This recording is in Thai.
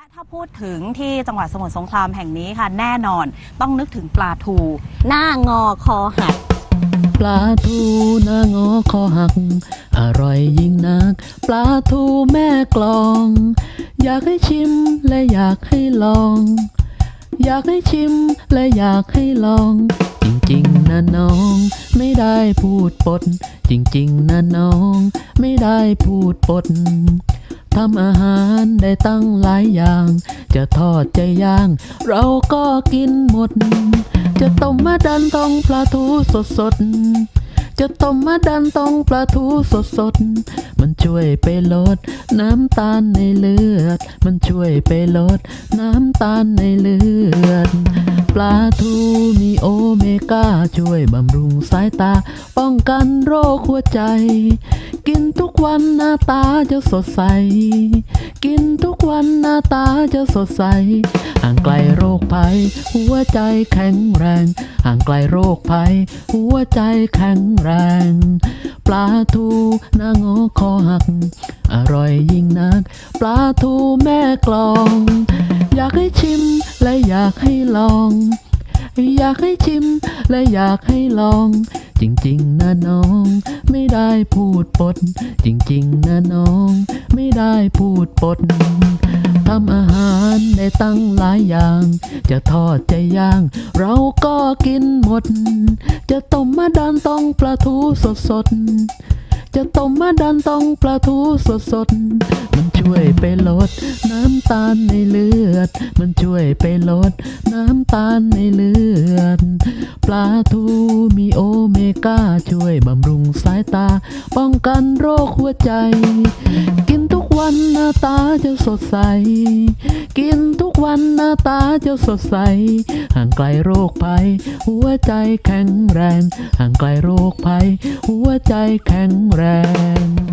และถ้าพูดถึงที่จังหวัดสมุทรสงครามแห่งนี้ค่ะ แน่นอนต้องนึกถึงปลาทู หน้างอคอหัก ปลาทูหน้างอคอหัก อร่อยยิ่งนัก ปลาทูแม่กลอง อยากให้ชิมและอยากให้ลอง อยากให้ชิมและอยากให้ลอง จริงๆนะน้อง ไม่ได้พูดปด จริงๆนะน้อง ไม่ได้พูดปด ทำอาหารได้ตั้งหลายอย่าง จะทอดจะย่าง เราก็กินหมด จะต้มมาดันต้องปลาทูสดสดจะต้มมาดันต้องปลาทูสดสดมันช่วยไปลดน้ำตาลในเลือด มันช่วยไปลดน้ำตาลในเลือด ปลาทูมีโอเมก้าช่วยบำรุงสายตา ป้องกันโรคหัวใจ กินทุกวันหน้าตาจะสดใส กินทุกวันหน้าตาจะสดใส ห่างไกลโรคภัย หัวใจแข็งแรง ห่างไกลโรคภัย หัวใจแข็งแรง ปลาทูหน้างอคอหัก อร่อยยิ่งนัก ปลาทูแม่กลอง อยากให้ชิม และอยากให้ลอง อยากให้ชิม และอยากให้ลอง จริงๆนะน้อง ไม่ได้พูดปด จริงๆนะน้อง ไม่ได้พูดปดทำอาหารได้ตั้งหลายอย่าง จะทอดจะย่าง เราก็กินหมด จะต้มมาดันต้องปลาทูสดสดๆจะต้มมาดันต้องปลาทูสดสดๆมันช่วย ไปลด น้ำตาลในเลือด มันช่วยไปลด น้ำตาลในเลือด ปลาทูมีโอเมก้าช่วยบำรุงสายตา ป้องกันโรคหัวใจ กินทุกวันหน้าตาจะสดใส กินทุกวันหน้าตาจะสดใส ห่างไกลโรคภัย หัวใจแข็งแรง ห่างไกลโรคภัย หัวใจแข็งแรง